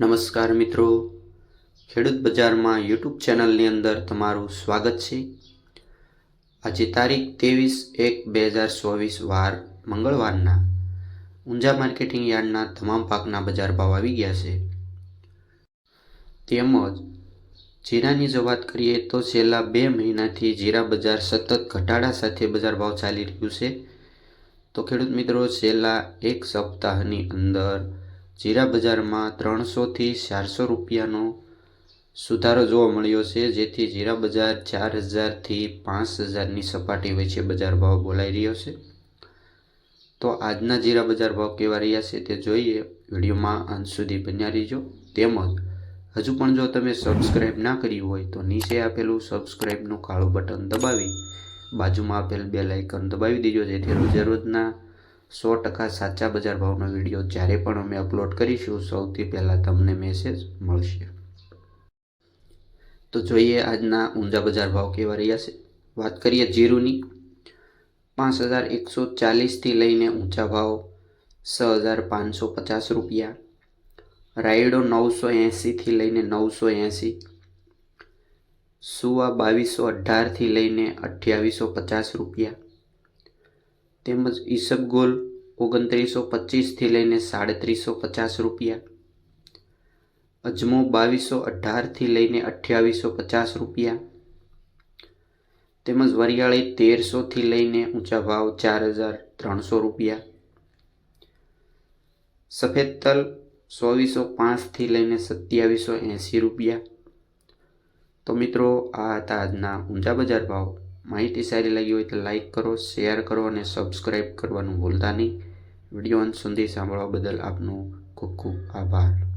નમસ્કાર મિત્રો. ખેડૂત બજારમાં યુટ્યુબ ચેનલની અંદર તમારું સ્વાગત છે. આજે તારીખ ત્રેવીસ એક બે હજાર ચોવીસ વાર મંગળવારના ઊંઝા માર્કેટિંગ યાર્ડના તમામ પાકના બજાર ભાવ આવી ગયા છે. તેમજ જીરાની જો વાત કરીએ તો છેલ્લા બે મહિનાથી જીરા બજાર સતત ઘટાડા સાથે બજાર ભાવ ચાલી રહ્યું છે. તો ખેડૂત મિત્રો, છેલ્લા એક સપ્તાહની અંદર જીરા બજારમાં ત્રણસોથી ચારસો રૂપિયાનો સુધારો જોવા મળ્યો છે, જેથી જીરા બજાર ચાર હજારથી પાંચ હજારની સપાટી વચ્ચે બજાર ભાવ બોલાઈ રહ્યો છે. તો આજના જીરા બજાર ભાવ કેવા રહ્યા છે તે જોઈએ. વિડીયોમાં અંત સુધી બન્યા રહીજો. તેમજ, હજુ પણ જો તમે સબસ્ક્રાઈબ ના કર્યું હોય તો નીચે આપેલું સબસ્ક્રાઈબનું કાળું બટન દબાવી બાજુમાં આપેલ બે લાઇકન દબાવી દેજો, જેથી રોજે રોજના સો ટકા સાચા બજાર ભાવનો વીડિયો જ્યારે પણ અમે અપલોડ કરીશું, સૌથી પહેલાં તમને મેસેજ મળશે. તો જોઈએ આજના ઊંઝા બજાર ભાવ કેવા રહ્યા છે. વાત કરીએ જીરુની. પાંચ હજાર એકસો ચાલીસથી લઈને ઊંચા ભાવ છ હજાર પાંચસો પચાસ રૂપિયા. રાયડો નવસો એંસીથી લઈને નવસો એંસી સુવા બાવીસો અઢારથી લઈને અઠ્યાવીસો પચાસ રૂપિયા. તેમજ ઈસબગોલ ઓગણત્રીસો પચીસથી લઈને સાડત્રીસો પચાસ રૂપિયા. અજમો બાવીસો અઢારથી લઈને અઠ્યાવીસો પચાસ રૂપિયા. તેમજ વરિયાળી તેરસોથી લઈને ઊંચા ભાવ ચાર હજાર ત્રણસો રૂપિયા. સફેદ તલ ચોવીસો પાંચથી લઈને સત્યાવીસો એંસી રૂપિયા. તો મિત્રો, આ હતા આજના ઊંચા બજાર ભાવ. માહિતી સારી લાગી હોય તો લાઈક કરો શેર કરો અને સબસ્ક્રાઈબ કરવાનું ભૂલતા નહીં. વીડિયો અંત સુધી સાંભળવા બદલ આપનો ખૂબ ખૂબ આભાર.